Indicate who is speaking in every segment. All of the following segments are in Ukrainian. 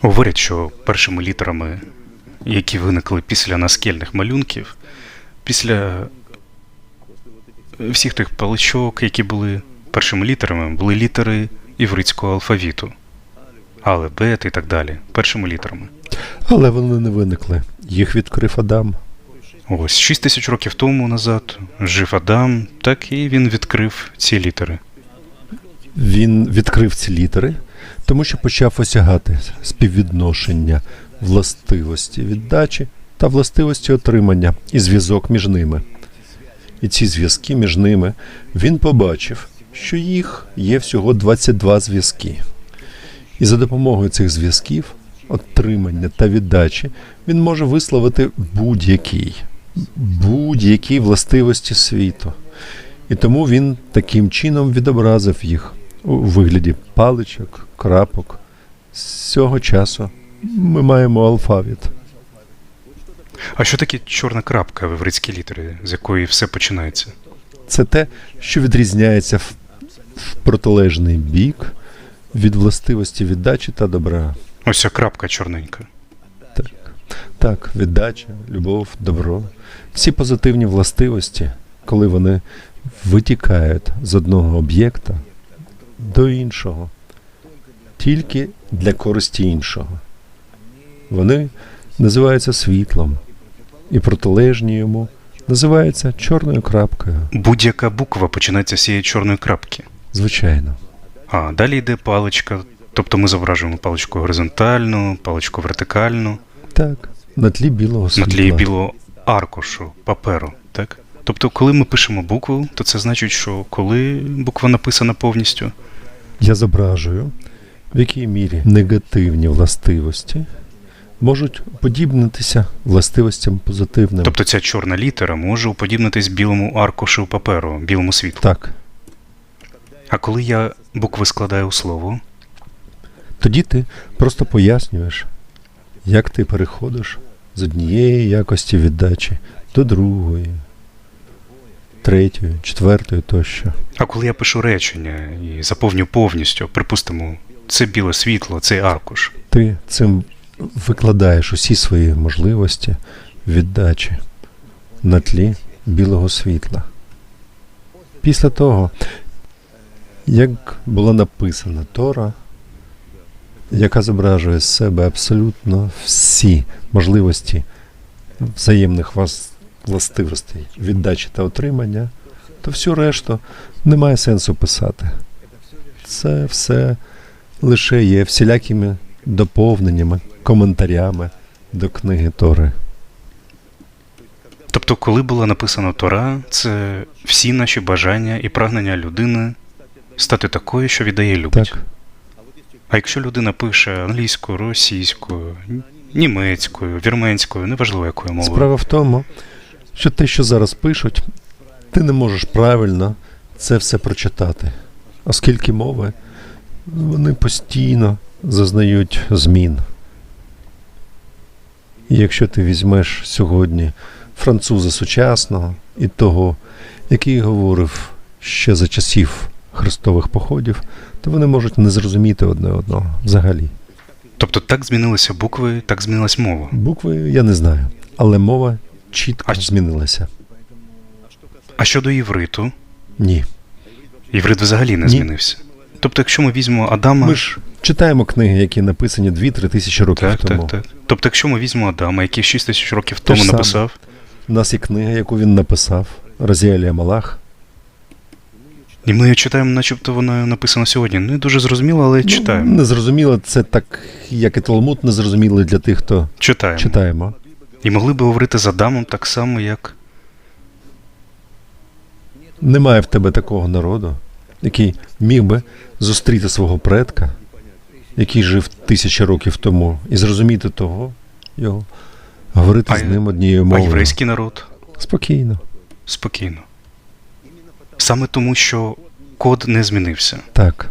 Speaker 1: Говорять, що першими літерами, які виникли після наскельних малюнків, після всіх тих паличок, які були першими літерами, були літери івритського алфавіту. Але, бет і так далі, першими літерами.
Speaker 2: Але вони не виникли. Їх відкрив Адам.
Speaker 1: Ось 6 тисяч років тому назад жив Адам, так і він відкрив ці літери.
Speaker 2: Він відкрив ці літери, тому що почав осягати співвідношення властивості віддачі та властивості отримання і зв'язок між ними. І ці зв'язки між ними він побачив, що їх є всього 22 зв'язки. І за допомогою цих зв'язків, отримання та віддачі, він може висловити будь-який, будь-які властивості світу. І тому він таким чином відобразив їх у вигляді паличок, крапок. З цього часу ми маємо алфавіт.
Speaker 1: А що таке чорна крапка в івритській літері, з якої все починається?
Speaker 2: Це те, що відрізняється в, в протилежний бік від властивості віддачі та добра.
Speaker 1: Ось ця крапка чорненька.
Speaker 2: Так, так, віддача, любов, добро. Всі позитивні властивості, коли вони витікають з одного об'єкта до іншого, тільки для користі іншого. Вони називаються світлом, і протилежні йому називаються чорною крапкою.
Speaker 1: Будь-яка буква починається з цієї чорної крапки.
Speaker 2: Звичайно.
Speaker 1: А далі йде паличка. Тобто ми зображуємо паличку горизонтальну, паличку вертикальну,
Speaker 2: Так, на тлі білого
Speaker 1: на тлі білого аркушу, паперу. Так? Тобто, коли ми пишемо букву, то це значить, що коли буква написана повністю,
Speaker 2: Я зображую, в якій мірі негативні властивості можуть подібнитися властивостям позитивним.
Speaker 1: тобто ця чорна літера може уподібнитись білому аркушу паперу, білому світлу.
Speaker 2: Так,
Speaker 1: А коли я букви складаю у слово,
Speaker 2: тоді ти просто пояснюєш, як ти переходиш з однієї якості віддачі до другої, третьої, четвертої тощо.
Speaker 1: а коли я пишу речення і заповню повністю, припустимо, це біле світло, це аркуш.
Speaker 2: Ти цим викладаєш усі свої можливості віддачі на тлі білого світла. Після того, як була написана Тора, яка зображує з себе абсолютно всі можливості взаємних вас- властивостей віддачі та отримання, то всю решту немає сенсу писати. Це все лише є всілякими доповненнями, коментарями до книги Тори.
Speaker 1: Тобто, коли була написана Тора, це всі наші бажання і прагнення людини стати такою, що віддає любить.
Speaker 2: Так,
Speaker 1: А якщо людина пише англійською, російською, німецькою, вірменською, неважливо якою мовою.
Speaker 2: справа в тому, що те, що зараз пишуть, ти не можеш правильно це все прочитати, оскільки мови вони постійно зазнають змін. І якщо ти візьмеш сьогодні француза сучасного і того, який говорив ще за часів хрестових походів, то вони можуть не зрозуміти одне одного взагалі.
Speaker 1: Тобто так змінилися букви, так змінилась мова.
Speaker 2: Букви я не знаю, але мова чітко
Speaker 1: А ч-
Speaker 2: змінилася.
Speaker 1: А щодо івриту,
Speaker 2: Ні.
Speaker 1: іврит взагалі не
Speaker 2: Ні.
Speaker 1: змінився. Тобто, якщо ми візьмемо Адама,
Speaker 2: Ми ж читаємо книги, які написані 2-3 тисячі років
Speaker 1: так,
Speaker 2: тому.
Speaker 1: так, так. Тобто, якщо ми візьмемо Адама, який 6 тисяч років тому
Speaker 2: саме.
Speaker 1: написав,
Speaker 2: У нас є книга, яку він написав, Розіалія Малах.
Speaker 1: і ми її читаємо, начебто вона написана сьогодні. Не дуже зрозуміло, але читаємо.
Speaker 2: Ну, незрозуміло, це так, як і Талмуд, незрозуміло для тих, хто
Speaker 1: Читаємо.
Speaker 2: читаємо.
Speaker 1: І могли би говорити з Адамом так само, як
Speaker 2: Немає в тебе такого народу, який міг би зустріти свого предка, який жив тисячі років тому, і зрозуміти того, його, говорити
Speaker 1: А
Speaker 2: з ним однією мовою.
Speaker 1: а єврейський народ.
Speaker 2: Спокійно.
Speaker 1: Спокійно. Саме тому, що код не змінився.
Speaker 2: Так.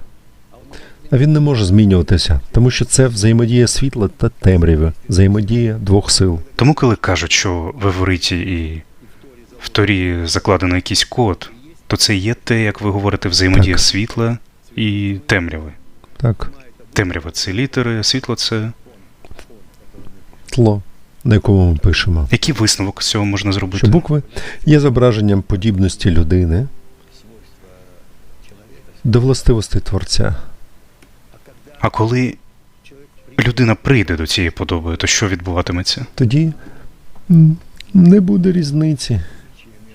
Speaker 2: А він не може змінюватися, тому що це взаємодія світла та темряви, взаємодія двох сил.
Speaker 1: Тому, коли кажуть, що в Евриті і в Торі закладено якийсь код, то це є те, як ви говорите, взаємодія
Speaker 2: Так.
Speaker 1: світла і темряви.
Speaker 2: Так.
Speaker 1: Темрява це літери, а світло це
Speaker 2: тло, на якому ми пишемо.
Speaker 1: Який висновок з цього можна зробити?
Speaker 2: Що букви є зображенням подібності людини до властивостей творця.
Speaker 1: А коли людина прийде до цієї подоби, то що відбуватиметься?
Speaker 2: Тоді не буде різниці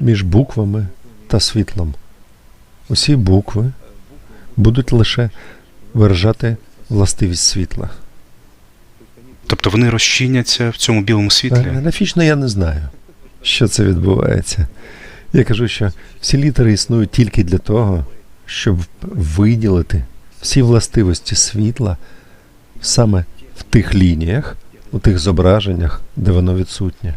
Speaker 2: між буквами та світлом. Усі букви будуть лише виражати властивість світла.
Speaker 1: Тобто вони розчиняться в цьому білому світлі?
Speaker 2: Графічно я не знаю, що це відбувається. Я кажу, що всі літери існують тільки для того, щоб виділити всі властивості світла саме в тих лініях, у тих зображеннях, де воно відсутнє.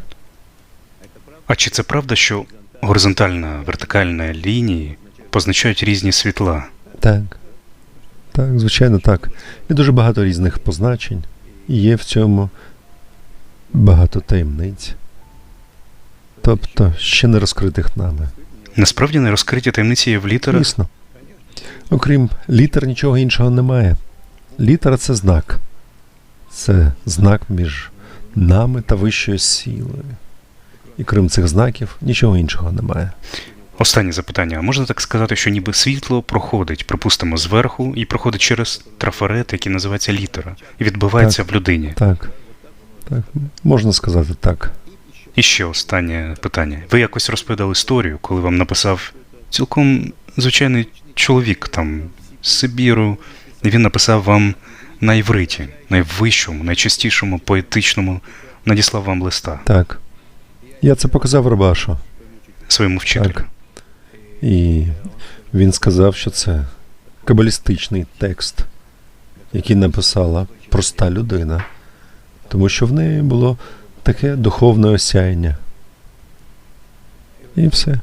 Speaker 1: А чи це правда, що горизонтальна, вертикальна лінії позначають різні світла?
Speaker 2: Так. Так, звичайно, так. Є дуже багато різних позначень, і є в цьому багато таємниць. Тобто ще не розкритих нами.
Speaker 1: Насправді не розкриті таємниці є в літерах.
Speaker 2: Дійсно. Окрім літер, нічого іншого немає. Літера це знак. Це знак між нами та вищою силою. І крім цих знаків, нічого іншого немає.
Speaker 1: Останнє запитання. Можна так сказати, що ніби світло проходить, припустимо, зверху і проходить через трафарет, який називається літера, і відбивається в людині.
Speaker 2: Так. Так, можна сказати так.
Speaker 1: І ще останнє питання. Ви якось розповідали історію, коли вам написав цілком звичайний чоловік там з Сибіру, він написав вам на івриті, найвищому, найчастішому, поетичному, надіслав вам листа
Speaker 2: Так. Я це показав Рабашу.
Speaker 1: своєму вчителю.
Speaker 2: Так. І він сказав, що це кабалістичний текст, який написала проста людина, тому що в неї було таке духовне осяяння. І все.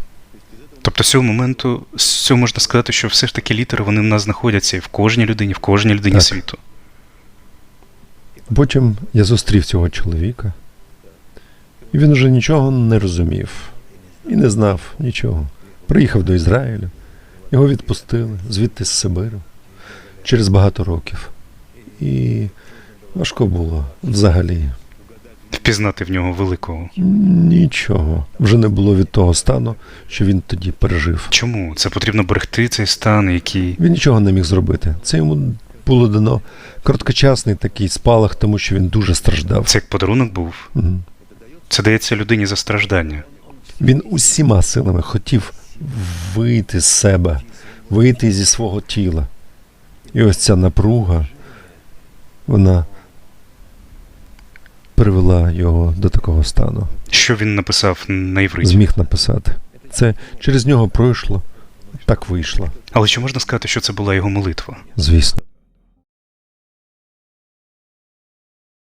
Speaker 1: З цього моменту, з цього можна сказати, що все ж таки літери вони в нас знаходяться і в кожній людині, в кожній людині
Speaker 2: Так.
Speaker 1: світу.
Speaker 2: Потім я зустрів цього чоловіка, і він уже нічого не розумів і не знав нічого. Приїхав до Ізраїлю, його відпустили звідти з Сибиру через багато років. І важко було взагалі.
Speaker 1: Впізнати в нього великого.
Speaker 2: Нічого. Вже не було від того стану, що він тоді пережив.
Speaker 1: Чому? Це потрібно берегти цей стан, який.
Speaker 2: Він нічого не міг зробити. Це йому було дано короткочасний такий спалах, тому що він дуже страждав.
Speaker 1: Це як подарунок був.
Speaker 2: Мгм.
Speaker 1: Це дається людині за страждання.
Speaker 2: Він усіма силами хотів вийти з себе, вийти зі свого тіла. І ось ця напруга, вона привела його до такого стану.
Speaker 1: Що він написав на євриті?
Speaker 2: Зміг написати. Це через нього пройшло, так вийшло,
Speaker 1: Але чи можна сказати, що це була його молитва?
Speaker 2: звісно.